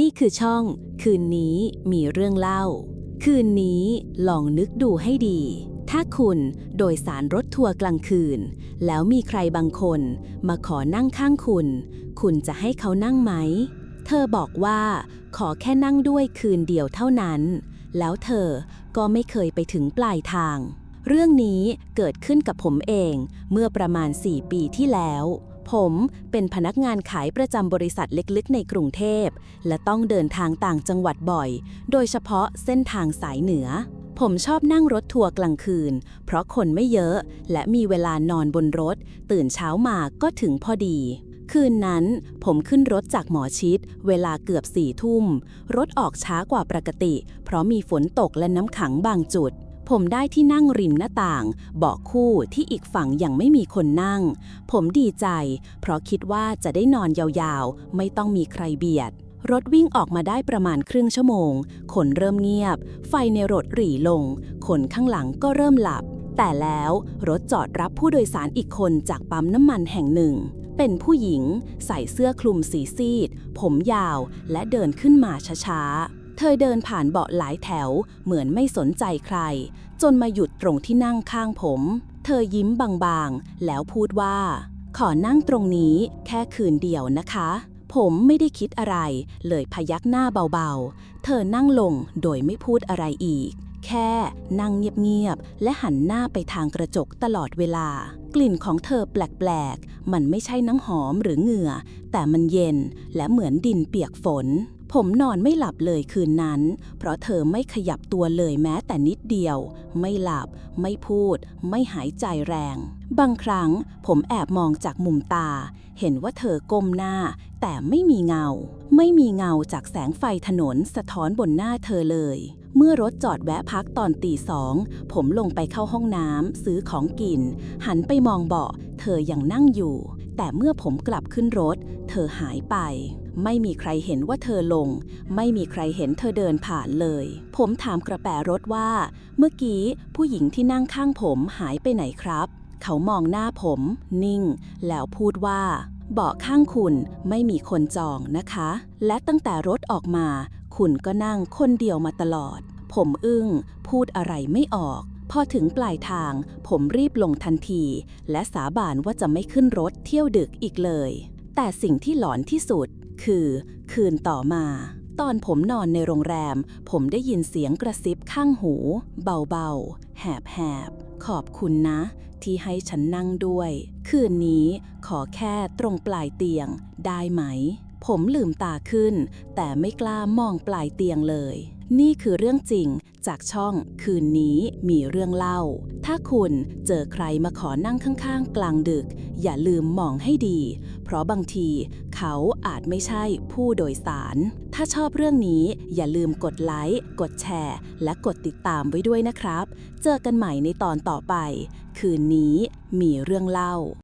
นี่คือช่อง คืนนี้มีเรื่องเล่า คืนนี้ลองนึกดูให้ดี ถ้าคุณโดยสารรถทัวร์กลางคืน แล้วมีใครบางคนมาขอนั่งข้างคุณ คุณจะให้เขานั่งไหม เธอบอกว่า ขอแค่นั่งด้วยคืนเดียวเท่านั้น แล้วเธอก็ไม่เคยไปถึงปลายทาง เรื่องนี้เกิดขึ้นกับผมเองเมื่อประมาณ 4 ปีที่แล้ว ผมเป็นพนักงานขายประจำบริษัทเล็กๆ ในกรุงเทพ และต้องเดินทางต่างจังหวัดบ่อย โดยเฉพาะเส้นทางสายเหนือ ผมชอบนั่งรถทัวร์กลางคืน เพราะคนไม่เยอะและมีเวลานอนบนรถ ตื่นเช้ามาก็ถึงพอดี คืนนั้น ผมขึ้นรถจากหมอชิด เวลาเกือบสี่ทุ่ม รถออกช้ากว่าปกติ เพราะมีฝนตกและน้ำขังบางจุด ผมได้ที่นั่งริมหน้าต่าง เบาะคู่ที่อีกฝั่งยังไม่มีคนนั่ง ผมดีใจ เพราะคิดว่าจะได้นอนยาวๆ ไม่ต้องมีใครเบียด รถวิ่งออกมาได้ประมาณครึ่งชั่วโมง คนเริ่มเงียบ ไฟในรถหรี่ลง คนข้างหลังก็เริ่มหลับ แต่แล้วรถจอดรับผู้โดยสารอีกคนจากปั๊มน้ำมันแห่งหนึ่ง เป็นผู้หญิง ใส่เสื้อคลุมสีซีด ผมยาวและเดินขึ้นมาช้าๆ เธอเดินผ่านเบาะหลายแถว เหมือนไม่สนใจใคร จนมาหยุดตรงที่นั่งข้างผม เธอยิ้มบางๆ แล้วพูดว่า ขอนั่งตรงนี้แค่คืนเดียวนะคะ ผมไม่ได้คิดอะไร เลยพยักหน้าเบาๆ เธอนั่งลงโดยไม่พูดอะไรอีก แค่นั่งเงียบๆ และหันหน้าไปทางกระจกตลอดเวลา กลิ่นของเธอแปลกๆ มันไม่ใช่น้ำหอมหรือเหงื่อ แต่มันเย็นและเหมือนดินเปียกฝน ผมนอนไม่หลับเลยคืนนั้น เพราะเธอไม่ขยับตัวเลยแม้แต่นิดเดียว ไม่หลับ ไม่พูด ไม่หายใจแรง บางครั้งผมแอบมองจากมุมตา เห็นว่าเธอก้มหน้า แต่ไม่มีเงา ไม่มีเงาจากแสงไฟถนนสะท้อนบนหน้าเธอเลย เมื่อรถจอดแวะพักตอนตีสอง ผมลงไปเข้าห้องน้ำซื้อของกิน หันไปมองเบาะ เธอยังนั่งอยู่ แต่เมื่อผมกลับขึ้นรถ เธอหายไป ไม่มีใครเห็นว่าเธอลง ไม่มีใครเห็นเธอเดินผ่านเลย ผมถามกระแปรถว่า เมื่อกี้ผู้หญิงที่นั่งข้างผมหายไปไหนครับ เขามองหน้าผม นิ่ง แล้วพูดว่าเบาะข้างคุณไม่มีคนจองนะคะ และตั้งแต่รถออกมา คุณก็นั่งคนเดียวมาตลอด ผมอึ้ง พูดอะไรไม่ออก พอถึงปลายทาง ผมรีบลงทันที และสาบานว่าจะไม่ขึ้นรถเที่ยวดึกอีกเลย แต่สิ่งที่หลอนที่สุด คือ คืนต่อมา ตอนผมนอนในโรงแรม ผมได้ยินเสียงกระซิบข้างหู เบาๆ แหบๆ ขอบคุณนะที่ให้ฉันนั่งด้วย คืนนี้ขอแค่ตรงปลายเตียงได้ไหม ผมลืมตาขึ้น แต่ไม่กล้ามองปลายเตียงเลย นี่คือเรื่องจริงจากช่องคืนนี้มีเรื่องเล่า ถ้าคุณเจอใครมาขอนั่งข้างๆ กลางดึก อย่าลืมมองให้ดี เพราะบางทีเขาอาจไม่ใช่ผู้โดยสาร ถ้าชอบเรื่องนี้อย่าลืมกดไลค์ กดแชร์ และกดติดตามไว้ด้วยนะครับ เจอกันใหม่ในตอนต่อไป คืนนี้มีเรื่องเล่า